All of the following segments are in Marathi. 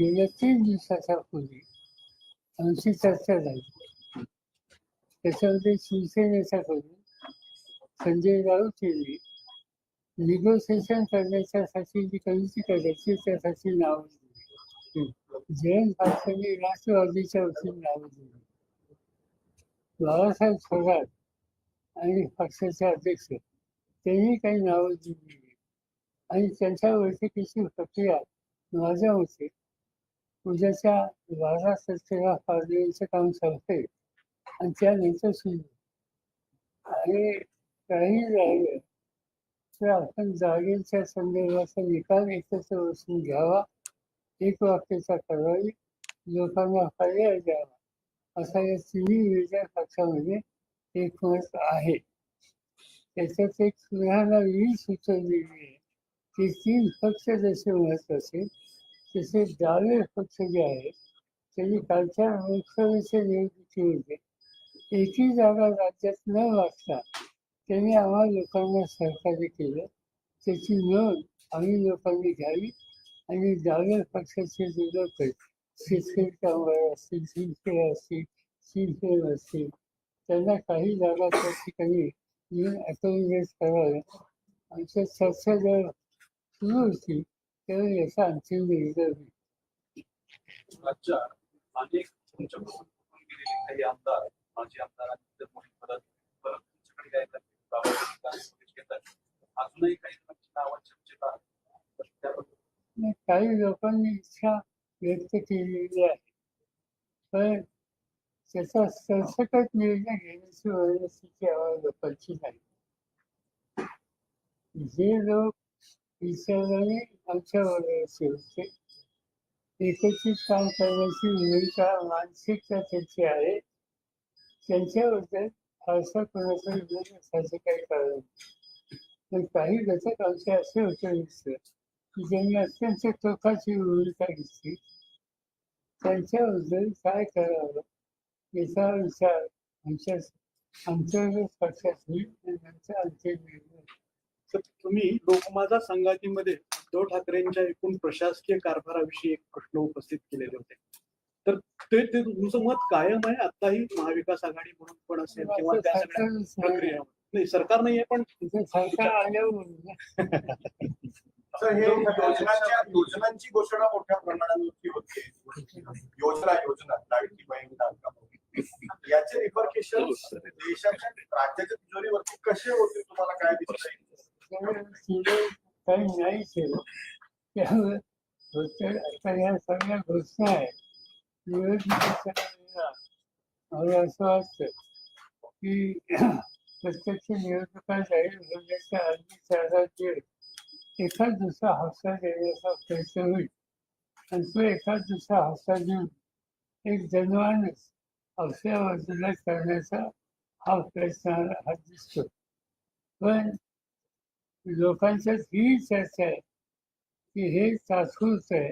गेल्या तीन दिवसापूर्वी पूर्वी आमची चर्चा झाली. त्याच्यामध्ये शिवसेनेचा करून संजय राऊत यांनी निगोसिएशन करण्याच्यासाठी जी कमिटी करायची त्यासाठी नाव दिली. जयंत भाषांनी राष्ट्रवादीच्या वतीने नाव दिली. बाळासाहेब थोरात आणि पक्षाचे अध्यक्ष त्यांनी काही नावं दिली. आणि त्यांच्या बैठकीची प्रक्रिया माझ्या मते पूजेच्या बारा तारखेला पार्लमेंटचं काम संपते आणि त्यानंतर सुरू. आणि काही राहिलं तर आपण जागेच्या संदर्भाचा निकाल एकत्र बसून घ्यावा. एक वाक्याचा करावी लोकांना पर्याय द्यावा. असा या तिन्ही विरोधी पक्षामध्ये एक मत आहे. त्याच्यात एक सुधारणा ही सुचवलेली आहे. की तीन पक्ष जसे महत्त्वाचे तसे डावे पक्ष जे आहेत त्यांनी कालच्या लोकसभेच्या निवडणुकीमध्ये एकही जागा राज्यात न वाचता त्यांनी आम्हा लोकांना सहकार्य केलं त्याची नोंद आम्ही लोकांनी घ्यावी आणि डाव्या पक्षाचे जे लोक शेतकरी कामगार असतील शिवसेना असतील शिवसेना असतील त्यांना काही जागा त्या ठिकाणी येऊन अकोमोडेट करावं आमच्या चर्चा जर सुरू होती तेव्हा याचा अंतिम निर्णय राज्यात अनेक तुमच्याकडून गेलेले काही आमदार माजी आमदार आणि मोठी परत परत तुमच्याकडे अजूनही काही नावं चर्चेत आहेत? काही लोकांनी इच्छा व्यक्त केलेली आहे. पण त्याचा सरसकट निर्णय घेण्याची वरिस्थिती आम्हाला लोकांची नाही. जे लोक विचाराने आमच्या होते. एकत्रित काम करण्याची भूमिका मानसिकता त्यांची आहे. त्यांच्याबद्दल फारसा कोणाचा विरोध असल्याचं काही कारण पण काही घटक आमचे असे होते दिसले की ज्यांनी अत्यंत टोकाची भूमिका घेतली. त्यांच्याबद्दल काय करावं याचा विचार आमच्या अंतर्गत पक्षात होईल आणि त्यांचा अंतिम निर्णय तर तुम्ही लोकमाता संघातीमध्ये उद्धव ठाकरेंच्या एकूण प्रशासकीय कारभाराविषयी एक प्रश्न उपस्थित केलेले होते. तर ते ते तुमचं मत कायम आहे? आताही महाविकास आघाडी म्हणून पण असेल किंवा त्या सगळ्या. प्रक्रिया नाही सरकार नाहीये पण सरकार आल्यावर हे योजनांच्या योजनांची घोषणा मोठ्या प्रमाणावरती होते. योजना योजना लाडकी बहीण लाडका. याचे रिफर्केशन देशाच्या राज्याच्या तिजोरीवरती कसे होतील तुम्हाला काय दिसत त्यामुळे तिने काही नाही केलं त्यामुळे आता या सगळ्या घोषणा आहेत निवडणुकीच्या मला असं वाटतं की प्रत्यक्ष निवडणुका जाहीर होण्याच्या आधी चार वेळ एखाद दुसरा हफ्ता देण्याचा प्रयत्न होईल आणि तो एखाद दुसरा हफ्ता देऊन एक जनमानस आपल्या बाजूला करण्याचा हा प्रयत्न हा दिसतो पण लोकांच्यात ही चर्चा आहे की हे तात्पुरतं आहे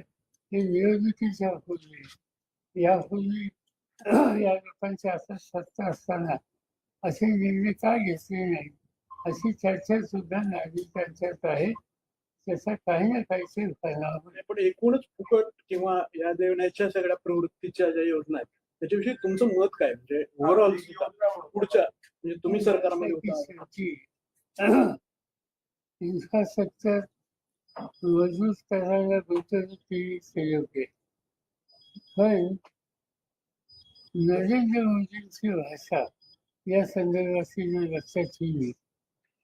हे निवडणुकीच्या पूर्वी. यापूर्वी या लोकांच्या असं सत्ता असताना असे निर्णय का घेतले नाही? अशी चर्चा सुद्धा नागरिकांच्यात आहे. त्याचा काही ना परिणाम होईल. पण एकूणच फुकट किंवा या देण्याच्या सगळ्या प्रवृत्तीच्या ज्या योजना आहेत त्याच्याविषयी तुमचं मत काय? म्हणजे ओव्हरऑल सुद्धा पुढच्या म्हणजे तुम्ही सरकारमध्ये होता. इन्फ्रास्ट्रक्चर मजबूत करायला गुंतवणूक केली योग्य आहे. पण नरेंद्र मोदींची भाषा या संदर्भाची जर लक्षात ठेवली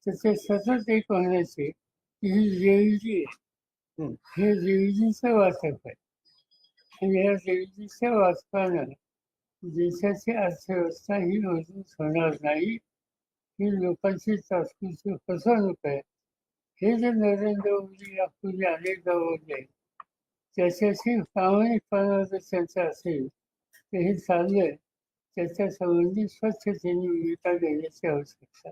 तर ते सतत एक म्हणायचे की ही रेवजी आहे. हे. रेवजीचं वाचप आहे. आणि या रेवजीच्या वाचपानं देशाची अर्थव्यवस्था ही मजबूत होणार नाही. ही लोकांची तात्पुरती फसवणूक आहे. हे जे नरेंद्र मोदी यापूर्वी अनेकदा बोलले त्याच्याशी प्रामाणिकपणा जर असेल तर हे चाललंय त्याच्या संबंधी स्वच्छतेने भूमिका घेण्याची आवश्यकता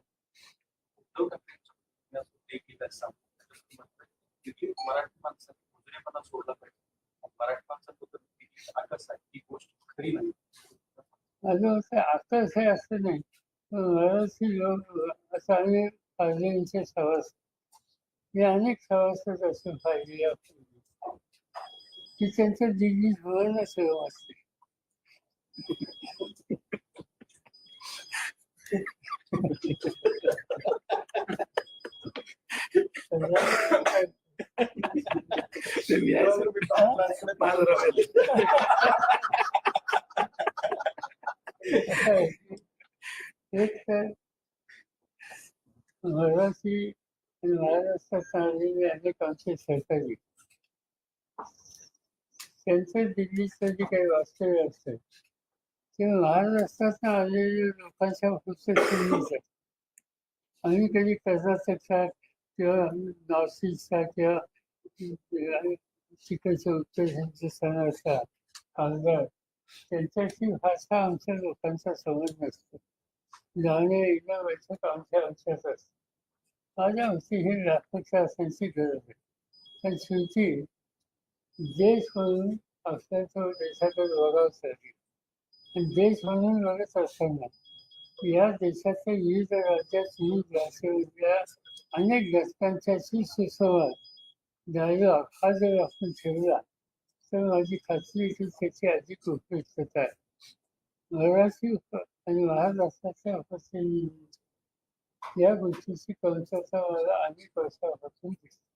मराठी माणसाने सोडला पाहिजे मराठी माणसात आकर्ष आहे ही गोष्ट खरी नाही माझं असं आकर्ष आहे असं नाही. पण मराठी लोक असं अनेक सवास. मी अनेक सवासात असं पाहिजे यापूर्वी की त्यांचं दिल्ली धोरण सुरू असते एक तर मराठी आणि महाराष्ट्रात आलेली अनेक सहकारी त्यांचं दिल्लीचं जे काही वास्तव्य असतं ते महाराष्ट्रात आलेल्या लोकांच्या पुस्तक आम्ही कधी कर्नाटकचा किंवा नॉर्थ ईस्टचा किंवा तिकडच्या उत्तर हिंदुस्थानाचा कामगार त्यांच्याशी भाषा आमच्या लोकांचा संबंध नसतो. जाणे येणं वैठक आमच्या आमच्याच असतं. माझ्या आमची हे राखच्या असण्याची गरज आहे. पण शेवटी देश म्हणून आपल्या तो देशाकडे बघावंच देश म्हणून बघत असताना या देशाच्या विविध राज्यात विविध अनेक घटकांच्याशी सुसंवाद डायलॉग हा जर आपण ठेवला तर माझी खात्री की त्याची अधिक उपयुक्तता आहे मराठी आणि महाराष्ट्राच्या उपस्थिती या गोष्टीची कमतरता मला अनेक वर्षापासून दिसते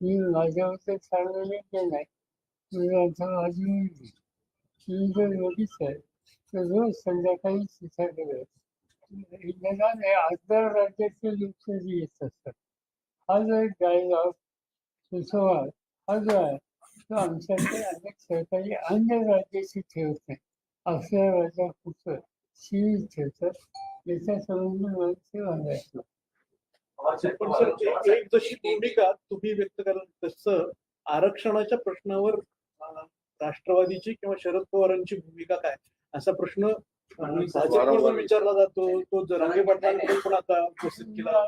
मी माझ्याबद्दल सांगलेले ते नाही मी आता माझी मुलगी मी जर बघितलं तर रोज संध्याकाळी तिच्याकडे निदान हे आंतरराज्याचे लोक तरी येत असतात हा जो एक डायलॉग सुसंवाद हा जो आहे तो आमच्याकडे अनेक सहकारी अन्य राज्याशी पण सर एक- जशी भूमिका तुम्ही व्यक्त कराल तसं आरक्षणाच्या प्रश्नावर राष्ट्रवादीची किंवा शरद पवारांची भूमिका काय? असा प्रश्न भाजपकडून विचारला जातो. तो जरांगे पाटलांकडून पण आता उपस्थित केला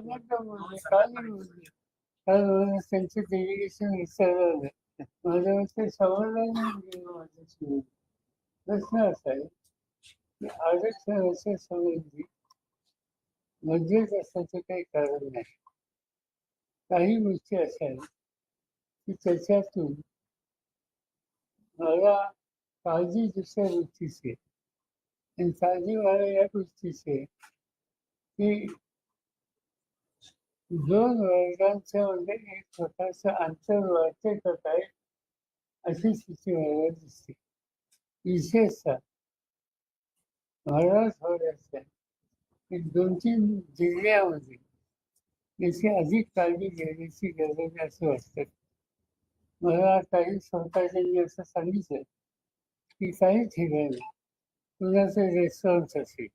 त्यांचे डेलिगेशन विचारलं माझ्या मते समाधान माझ्याशी. प्रश्न असा आहे की आरक्षणाच्या संबंधी म्हणजेच असण्याचं काही कारण नाही. काही गोष्टी अशा आहेत की त्याच्यातून मला काळजी दुसऱ्या गोष्टीची आणि काळजी मला या गोष्टीची की दोन वर्गांच्या मध्ये एक प्रकारचं अंतर वाढते आहे अशी स्थिती मला दिसते. विशेषतः मराठवाड्याच्या एक दोन तीन जिल्ह्यामध्ये याची अधिक काळजी घेण्याची गरज आहे असं वाटतं. मला काही सहकार्यांनी असं सांगितलं की काही ठिकाणी कुणाचे रेस्टॉरंट असेल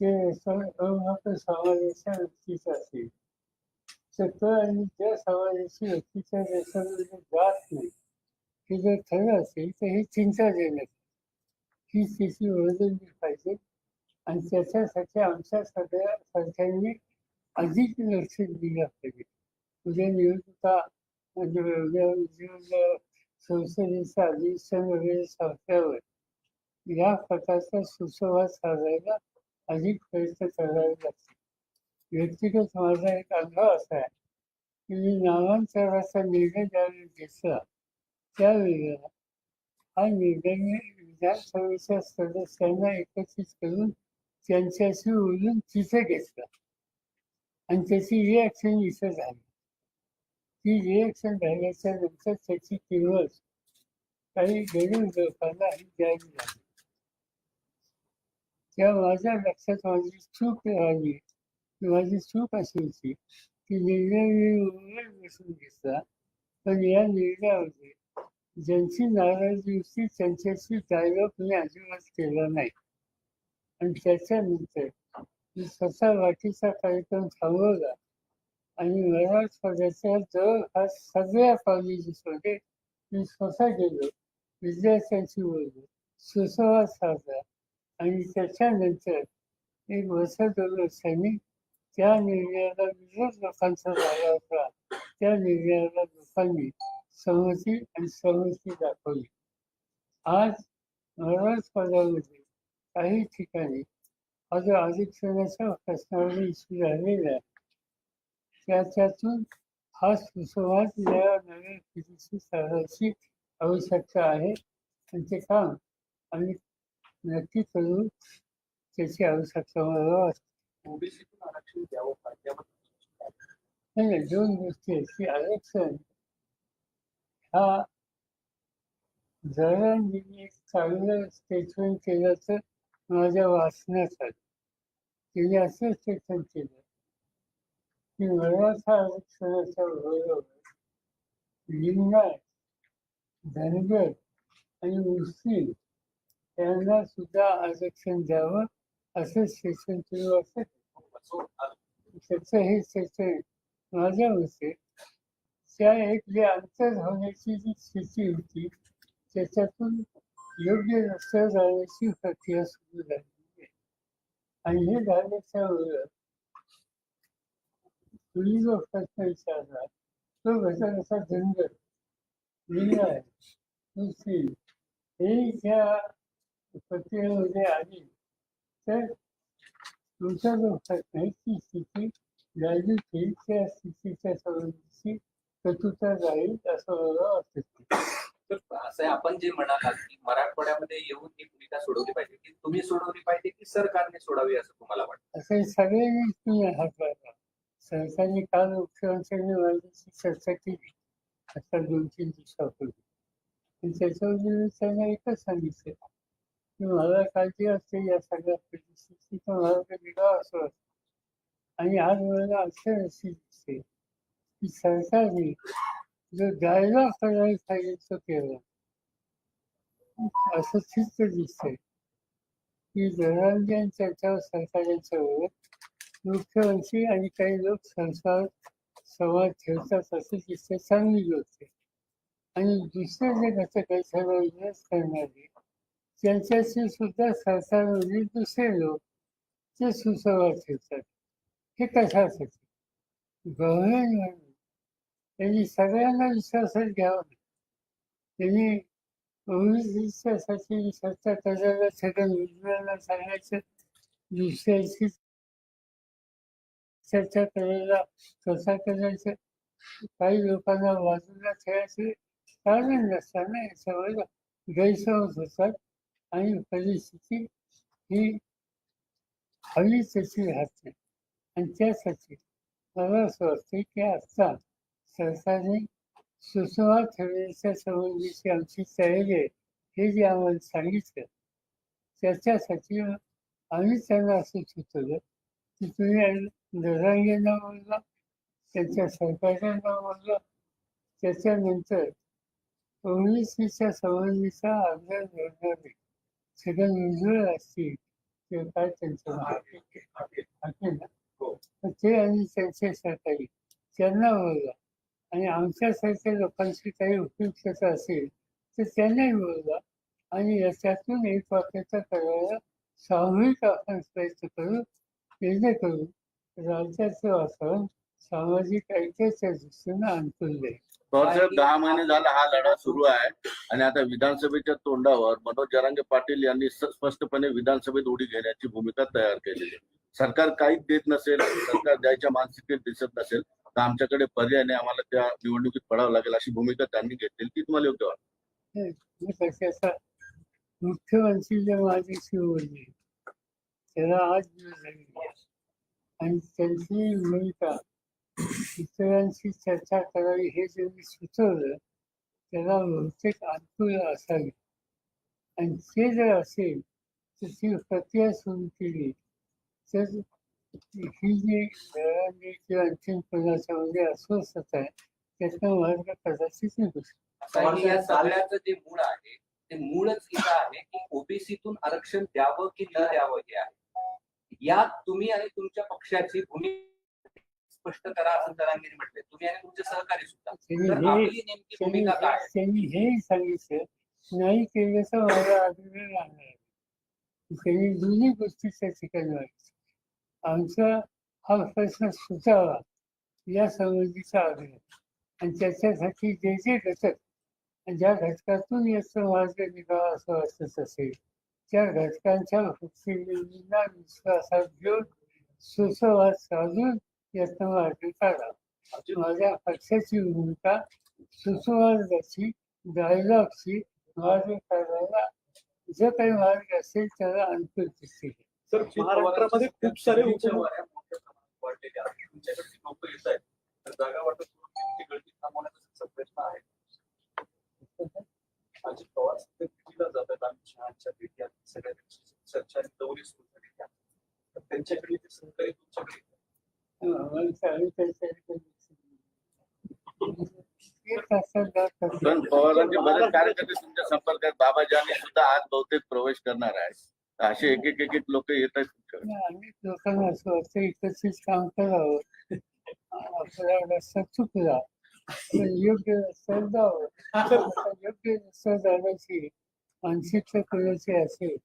ते रेस्टॉरंट समाजाच्या व्यक्तीचं असेल तर आणि त्या समाजाची व्यक्तीच्या रेस्टॉरंटमध्ये जात नाही. हे जर ठरलं असेल तर हे चिंताजनक आहे. ही स्थिती ओळखली पाहिजे. आणि त्याच्यासाठी आमच्या सगळ्या सरकारने अधिक लक्ष दिलं पाहिजे उद्या निवडणुका म्हणजे संसदेचं अधिवेशन वगैरे संपल्यावर या प्रकारचा सुसंवाद साधायला अधिक प्रयत्न करावे लागतील. व्यक्तिगत माझा एक अनुभव असा आहे की मी नामांतराचा निर्णय ज्यावेळी घेतला त्यावेळेला हा निर्णय मी विधानसभेच्या सदस्यांना एकत्रित करून त्यांच्याशी उलून तिथे घेतलं. आणि त्याची रिॲक्शन इथं झाली. ती रिॲक्शन झाल्याच्यानंतर त्याची किंमत काही गरीब लोकांना द्यावी लागली तेव्हा माझ्या लक्षात माझी चूक राहिली की माझी चूक अशी होती की निर्णय मी बसून घेतला. पण या निर्णयामध्ये ज्यांची नाराजी होती त्यांच्याशी डायलॉग मी अजिबात केला नाही. आणि त्याच्यानंतर मी स्वतः वाटीचा कार्यक्रम थांबवला. आणि मराठवाड्याच्या जवळपास सगळ्या कॉलेजेसमध्ये मी स्वतः गेलो. विद्यार्थ्यांशी बोललो. सुसंवाद साधला. आणि त्याच्यानंतर एक वर्षांनी त्या निर्णयाला विरोध लोकांचा झाला होता. त्या निर्णयाला लोकांनी सहमती आणि सहमती दाखवली. आज मराठवाड्यामध्ये काही ठिकाणी हा जो आरक्षणाच्या प्रश्नावर इश्यू झालेला आहे त्याच्यातून हा सुसंवाद या नव्या पिढीशी साधायची आवश्यकता आहे. आणि ते काम आम्ही नक्की करू त्याची आवश्यकता मला वाटते आरक्षण द्यावं नाही, दोन गोष्टी आहेत. की आरक्षण हा जरा मी एक चांगलं स्टेटमेंट केलं तर माझ्या वाचण्यासाठी. तिने असं शिक्षण केलं की मराठा आरक्षणाच्या बरोबर लिंगायत धनगर आणि मुस्लिम यांना सुद्धा आरक्षण द्यावं असं शिक्षण सुरू वाचत त्याचं हे शिक्षण माझ्या मते त्या एक जे अंतर होण्याची जी स्थिती होती त्याच्यातून योग्य रस्त्यावर जाण्याची प्रक्रिया सुरू झाली आहे आणि हे झाल्याच्या वेळेला तुम्ही जो प्रश्न विचारला तो घटक असा जंगल लिंगायत मुस्लिम हे ज्या प्रक्रियेमध्ये आली तर तुमचा जो प्रश्न आहे ती स्थिती त्या स्थितीच्या संबंधीची कटुता जाईल असं मला वाटत तर असं आपण जे म्हणालात की मराठवाड्यामध्ये येऊन ही भूमिका सोडवली पाहिजे की तुम्ही सोडवली पाहिजे की सरकारने सोडावी असं तुम्हाला वाटतं? असं सगळ्यांनी सरकारने काल मुख्यमंत्र्यांनी चर्चा केली. आता दोन तीन दिवसापूर्वी. आणि त्याच्यावर त्यांना एकच सांगितलं. की मला काळजी असते या सगळ्या परिस्थितीचा मला काही निघावं असं वाटतं आणि आज मला असं अशी दिसते की सरकारने जो डायलॉग करायला सांगितलं केलं केला असं चित्र दिसतंय की जरांजन त्याच्यावर सरकारच्या वेळेवर मुख्यमंत्री आणि काही लोक संसार संवाद ठेवतात असं दिसतं चांगली गोष्ट आणि दुसरे जे घटक आहेत सर्व विरोध करणारे त्यांच्याशी सुद्धा सरकारमधील दुसरे लोक ते सुसंवाद ठेवतात हे कशासाठी? गव्हर्नमेंट त्यांनी सगळ्यांना विश्वासात घ्यावं त्यांनी विश्वासाची चर्चा करायला छगन भुजबळांना सांगायचं दुसऱ्याशी चर्चा करायला कसा करायचं काही लोकांना बाजूला ठेवायचे कारण नसताना याच्यावर गैरसमज होतात आणि परिस्थिती ही हवी तशी राहते आणि त्यासाठी मला असं वाटतं की आता सरकारने सुसंवाद ठेवण्याच्या संबंधीची आमची तयारी आहे हे जे आम्हाला सांगितलं त्याच्यासाठी आम्ही त्यांना असं सुचवलं की तुम्ही दरांगेंना बोलला त्यांच्या सरकारच्यांना बोलला त्याच्यानंतर ओबीसीच्या संबंधीचा अभ्यास करणारे छगन भुजबळ असतील किंवा काय त्यांचं तर ते आणि त्यांचे सहकारी त्यांना बोलला आणि आमच्यासारख्या लोकांची काही उपयुक्तता असेल तर त्यांनाही बोलवा आणि याच्यातून एक वाक्याचा करायला सामूहिक आपण प्रयत्न करू जेणेकरून राज्याचं वातावरण सामाजिक ऐक्याच्या दृष्टीनं अनुकूल जाईल साहेब दहा महिने झाला हा लढा सुरू आहे आणि आता विधानसभेच्या तोंडावर मनोज जरांगे पाटील यांनी स्पष्टपणे विधानसभेत उडी घेण्याची भूमिका तयार केलेली आहे. सरकार काहीच देत नसेल सरकार द्यायच्या मानसिकतेत दिसत नसेल तर आमच्याकडे पर्याय नाही. आम्हाला त्या निवडणुकीत पडावं लागेल अशी भूमिका त्यांनी घेतलेली ती तुम्हाला योग्य वाटत? मुख्यमंत्री जे माझ्याशी बोलले त्याला आज दिवस आणि त्यांची भूमिका इतरांशी चर्चा करावी हे जे मी सुचवलं त्याला बहुतेक अनुकूल असावी. आणि ते जर असेल तर ती प्रक्रिया सुरू केली तर ही जी अस्वस्थता आहे मार्ग कदाचित निघू शकतो. या सगळ्याचं जे मूळ आहे ते मूळच इथं आहे की ओबीसीतून आरक्षण द्यावं की न द्यावं हे आहे यात तुम्ही आणि तुमच्या पक्षाची भूमिका स्पष्ट करा असं दरांगीने म्हटले तुम्ही आणि तुमचे सहकारी सुद्धा हे आपली नेमकी भूमिका काय? त्यांनी हे सांगितलं नाही केलं तर माझा आग्रह आहे. त्यांनी दोन्ही गोष्टीच्या ठिकाणी व्हायचं आमचा हा प्रश्न सुटावा या संबंधीचा आग्रह आणि त्याच्यासाठी जे जे घटक आणि ज्या घटकातून याचं मार्ग निघावा असं वाटत असेल त्या घटकांच्या भक्तींना विश्वासात घेऊन सुसंवाद साधून यातनं मार्ग काढा माझ्या पक्षाची भूमिका सुसंवादाची डायलॉगची मार्ग काढायला जो काही मार्ग असेल त्याला अंतर्दृष्टी आहे. सर महाराष्ट्रामध्ये खूप सारे लोक येत आहेत तर जागा वाटत गळती थांबवण्याचा प्रयत्न आहे अजित पवार सध्या दिल्लीला जातात अमित शहाच्या भेटी सगळ्या चर्चा आणि सुरू झालेली आहे त्यांच्याकडे ते सहकारी तुमच्याकडे येतात. आम्हाला चालू त्याच्याकडे एक तासात जात असतात. पण पवारांचे बरेच कार्यकर्ते तुमच्या संपर्कात बाबाजानी सुद्धा आज बहुतेक प्रवेश करणार आहेत असे एक एक एक एक लोक येत आहेत तुमच्याकडे. आणि अनेक लोकांना असं वाटतं एकत्रित काम करावं आपला रस्ता चुकला योग्य रस्त्यावर जावं आता योग्य रस्ता जाण्याची मानसिकता कोणाची असेल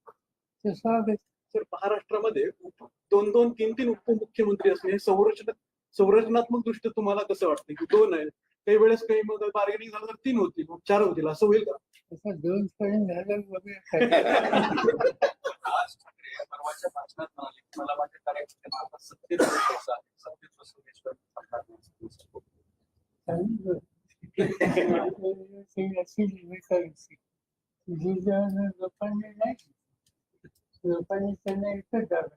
तर स्वागत सर महाराष्ट्रामध्ये उप- दोन दोन तीन तीन उपमुख्यमंत्री असणे हे संरचना संरचनात्मक दृष्ट्या तुम्हाला कसं वाटतं की दोन आहेत? काही वेळेस काही मग बार्गेनिंग झालं तर तीन होतील मग चार होतील असं होईल का? असं दोन पर्यंत झालं वगैरे काय परवाच्या भाषणात म्हणाले की मला माझ्या कार्यकर्त्यांना आता सत्तेत बसवायचं आहे. सत्तेत बसवल्याशिवाय लोकांनी नाही लोकांनी त्यांना एकच दाबलं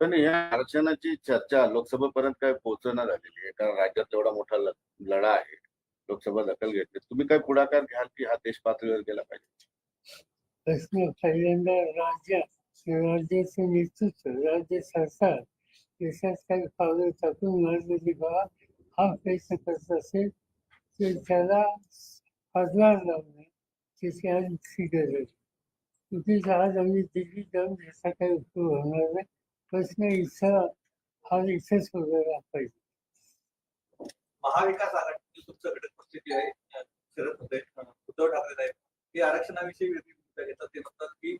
पण या आरक्षणाची चर्चा लोकसभेपर्यंत काय पोहोचणार झालेली आहे? कारण राज्यात एवढा मोठा लढा आहे. लोकसभा दखल घेतली. तुम्ही काय पुढाकार घ्याल की हा देश पातळीवर गेला पाहिजे? प्रश्न पहिल्यांदा राज्य राज्याचे नेतृत्व राज्य सरकार देशात काही पावलं टाकून मार्ग बाबा हा प्रयत्न करत असेल तर त्याला हातभार लावणं त्याची आज गरज आहे. आज आम्ही दिल्ली जाऊन याचा काही उपयोग होणार नाही प्रश्न इथं हा इथंच वगैरे पाहिजे महाविकास आघाडीची तुमचं घटक परिस्थिती आहे होते उद्धव ठाकरे साहेब ते आरक्षणाविषयी घेतात ते म्हणतात की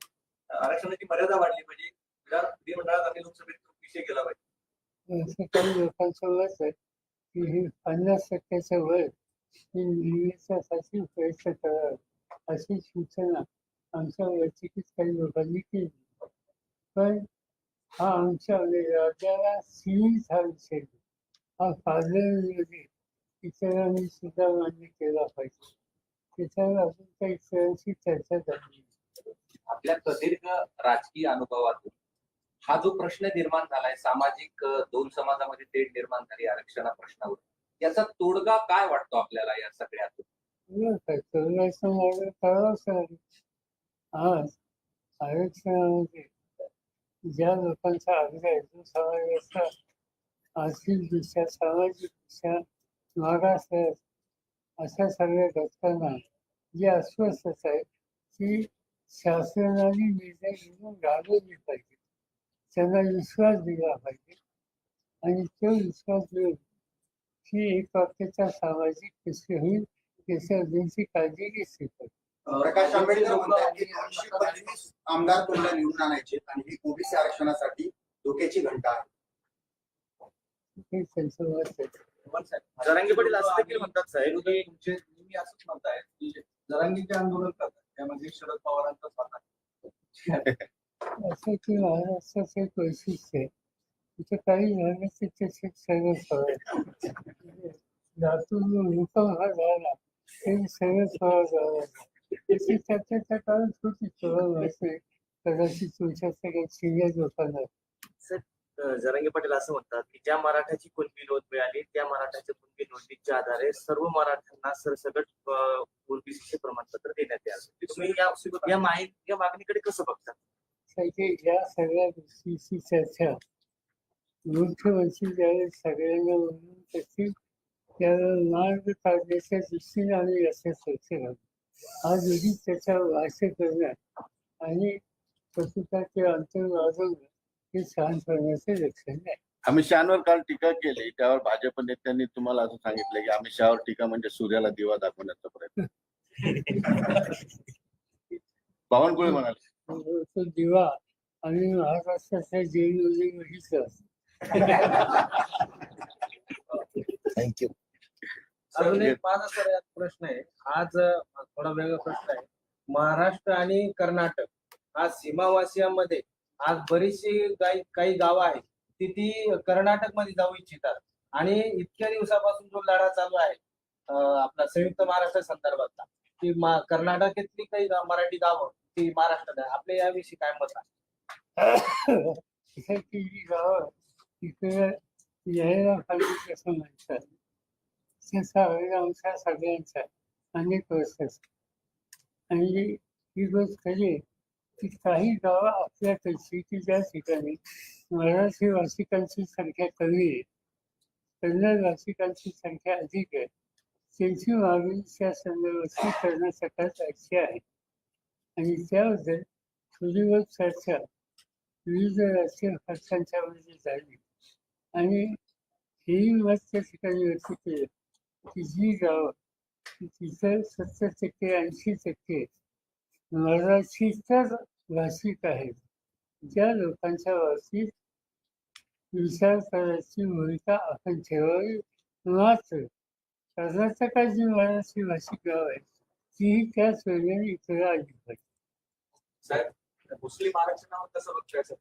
आरक्षणाची मर्यादा वाढली पाहिजे विधिमंडळात आम्ही लोकसभेत विषय केला पाहिजे काही लोकांचं मत आहे की पन्नास टक्क्याच्या वर हे निर्मितीसाठी प्रयत्न करावा अशी सूचना आमच्या वैयक्तिक काही लोकांनी केली पण हा आमच्या राज्याला सीमित हा विषय हा पार्लमेंटमध्ये इतरांनी सुद्धा मान्य केला पाहिजे त्याच्यावर अजून काही चर्चा झाली. आपल्या प्रदीर्घ राजकीय अनुभवातून हा जो प्रश्न निर्माण झालाय सामाजिक दोन समाजामध्ये तेढ निर्माण झाली आरक्षणा प्रश्नावर याचा तोडगा काय वाटतो आपल्याला या सगळ्यातून. आज आरक्षणामध्ये ज्या लोकांचा आग्रह आहे तो समाजाचा आर्थिकदृष्ट्या सामाजिकदृष्ट्या मागास अशा सगळ्या घटकांना जी अस्वस्थता आहे ती शासनाने निर्णय घेऊन घालवली पाहिजे. त्यांना विश्वास दिला पाहिजे. आणि तो विश्वास देऊन ही एक वाक्याचा सामाजिक कशी होईल त्याच्या त्यांची काळजी घेतली पाहिजे. प्रकाश आंबेडकर म्हणतात की दोनशे पंचवीस आमदार तुम्हाला निवडून आणायचे आणि ही ओबीसी आरक्षणासाठी धोक्याची घंटा आहे. हे त्यांचं मत आहे. जरांगे पाटील असं देखील म्हणतात साहेब. की तुमचे नेहमी असंच म्हणताय की जरांगीचे आंदोलन करतात. त्यामध्ये शरद पवारांचा स्वतः असं की महाराष्ट्राचं एक वैशिष्ट्य आहे. तिथे काही त्याचे सर्व सवय लातूर भूकंप हा झाला. सर्व सवय झाला. त्याची चर्चा त्या काळात होती कदाचित तुमच्या सगळ्या सिनियर लोकांना जरांगे पाटील असं म्हणतात की ज्या मराठ्याची कुणबी नोंद मिळाली त्या मराठ्याच्या कुणबी नोंदीच्या आधारे सर्व मराठ्यांना सरसकट ओबीसीचे प्रमाणपत्र देण्यात यावे. तुम्ही या या माहिती या मागणीकडे कसं बघता? त्याची या सगळ्या गोष्टीची चर्चा मुख्यमंत्री ज्यावेळेस सगळ्यांना बोलून त्याची त्याला मार्ग काढण्याच्या दृष्टीने आम्ही असं चर्चा घालू आज उगी त्याच्यावर भाष्य करणं आणि पत्रकाचे अंतर वाजवणं हे सहन करण्याचे लक्षण नाही अमित शहावर काल टीका केली. त्यावर भाजप नेत्यांनी तुम्हाला असं सांगितलं की अमित शहावर टीका म्हणजे सूर्याला दिवा दाखवण्याचा प्रयत्न. बावनकुळे म्हणाले. तो दिवा आम्ही महाराष्ट्राच्या जेलमध्ये बघितलं थँक्यू अजून एक पाच असा यात प्रश्न आहे. आज थोडा वेगळा प्रश्न आहे. महाराष्ट्र आणि कर्नाटक आज सीमावासियांमध्ये आज बरीचशी काही काही गावं आहेत ती ती कर्नाटकमध्ये जाऊ इच्छितात आणि इतक्या दिवसापासून जो लढा चालू आहे आपला संयुक्त महाराष्ट्र संदर्भातला की कर्नाटकातली काही मराठी गावं ती महाराष्ट्रात आहे आपल्या याविषयी काय मत आहे गावं तिकडे यायला सगळ्यांचा अनेक वर्ष आणि ही गोष्ट खरी काही गावं आपल्या की ज्या ठिकाणी मराठी वासिकांची संख्या कमी आहे कन्नड वासिकांची संख्या अधिक आहे त्यांची मागणी त्या संदर्भात करण्यासाठी अशी आहे. आणि त्याबद्दल थोडीवर चर्चा विविध राजकीय पक्षांच्या मध्ये झाली आणि हेही मत त्या ठिकाणी व्यक्त केलं की जी गावं तिथं सत्तर टक्के ऐंशी टक्के मराठीतर भाषिक आहेत ज्या लोकांच्या बाबतीत विचार करायची भूमिका आपण ठेवावी मात्र कर्नाटकात जी मराठी भाषिक गाव आहेत तीही त्याच वेळेने इकडे आली पाहिजे मुस्लिम आरक्षणावर कसं बघताय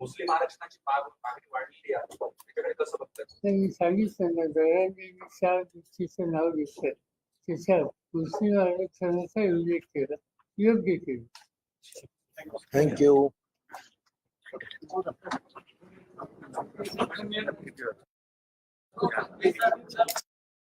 मुस्लिम आरक्षणाची माग- मागणी वाढलेली आहे. त्याच्याकडे कसं बघताय? त्यांनी सांगितलं ना दयाने चार गोष्टीचं नाव घेतलं. त्याच्यात मुस्लिम आरक्षणाचा उल्लेख केला. योग्य केलं Thank you.